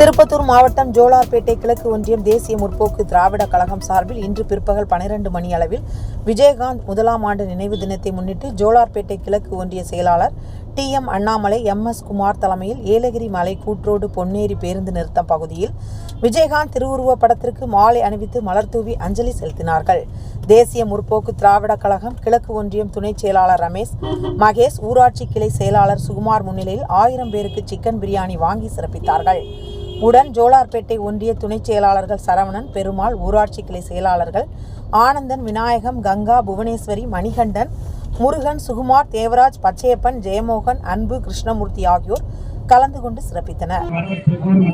திருப்பத்தூர் மாவட்டம் ஜோலார்பேட்டை கிழக்கு ஒன்றியம் தேசிய முற்போக்கு திராவிட கழகம் சார்பில் இன்று பிற்பகல் பனிரெண்டு மணி அளவில் விஜயகாந்த் முதலாம் ஆண்டு நினைவு தினத்தை முன்னிட்டு ஜோலார்பேட்டை கிழக்கு ஒன்றிய செயலாளர் T M Annamalai M S Kumar தலைமையில் ஏலகிரி மலை கூற்றோடு பொன்னேரி பேருந்து நிறுத்தம் பகுதியில் விஜயகாந்த் திருவுருவப் படத்திற்கு மாலை அணிவித்து மலர்தூவி அஞ்சலி செலுத்தினார்கள். தேசிய முற்போக்கு திராவிட கழகம் கிழக்கு ஒன்றியம் துணைச் செயலாளர் ரமேஷ் மகேஷ் ஊராட்சி கிளை செயலாளர் சுகுமார் முன்னிலையில் ஆயிரம் பேருக்கு சிக்கன் பிரியாணி வாங்கி சிறப்பித்தார்கள். உடன் ஜோலார்பேட்டை ஒன்றிய துணைச் செயலாளர்கள் சரவணன் பெருமாள் ஊராட்சி கிளை செயலாளர்கள் ஆனந்தன் விநாயகம் கங்கா புவனேஸ்வரி மணிகண்டன் முருகன் சுகுமார் தேவராஜ் பச்சையப்பன் ஜெயமோகன் அன்பு கிருஷ்ணமூர்த்தி ஆகியோர் கலந்து கொண்டு சிறப்பித்தனர் வரவேற்பதோடு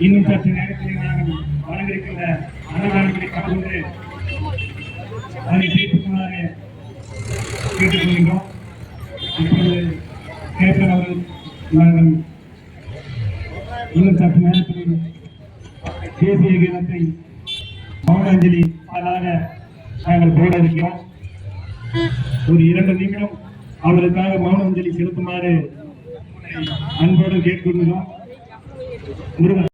இன்னும் சற்று நேரத்தில் நாங்கள் வழங்கியிருக்கின்ற அன்னதானங்களை கலந்து அதனை சேர்த்துக்குமாறு கேட்டுக்கொள்கின்றோம் இப்பொழுது கேட்பவர்கள் நாங்கள் இன்னும் சற்று நேரத்தில் தேசிய கீதத்தை மௌனாஞ்சலி பாடலாக நாங்கள் போட இருக்கிறோம் ஒரு இரண்டு நிமிடம் அவர்களுக்காக மௌனாஞ்சலி செலுத்துமாறு அன்போடு கேட்டுக்கொள்கிறோம் முருகன்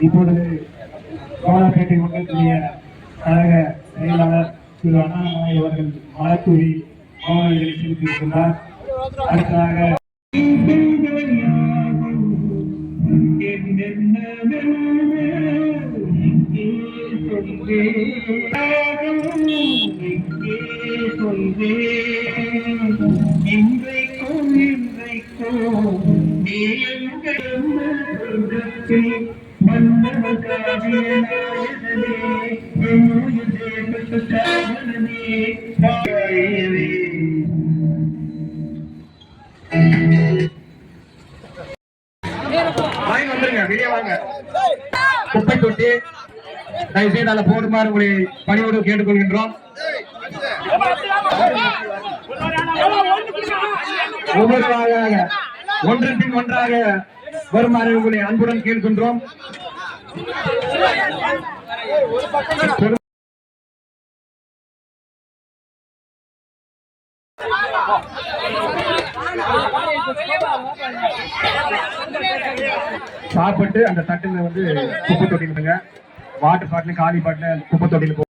இப்பொழுது கோலாப்பேட்டை மக்களுடைய கழக செயலாளர் திரு அண்ணாமலை அவர்கள் மலத்தூரி மௌன அஞ்சலி செலுத்தியிருக்கின்றார் அடுத்ததாக இன்றைக்கும் இன்றைக்கும் நீ காவிய நாயகனே என்னுயிர் காவலனே வெளியே வாங்க. குப்பை தொட்டி. தயவு செய்து அதில் போடுமாறு உங்களை பணியோடு கேட்டுக்கொள்கின்றோம். ஒவ்வொருவாக ஒன்றின் பின் ஒன்றாக வருமாறு உங்களை அன்புடன் கேட்கின்றோம். சாப்பிட்டு அந்த தட்டுல வந்து குப்பை தொட்டிலுங்க வாட்டர் பாட்டில் காலி பாட்டில் குப்பை தொட்டியில்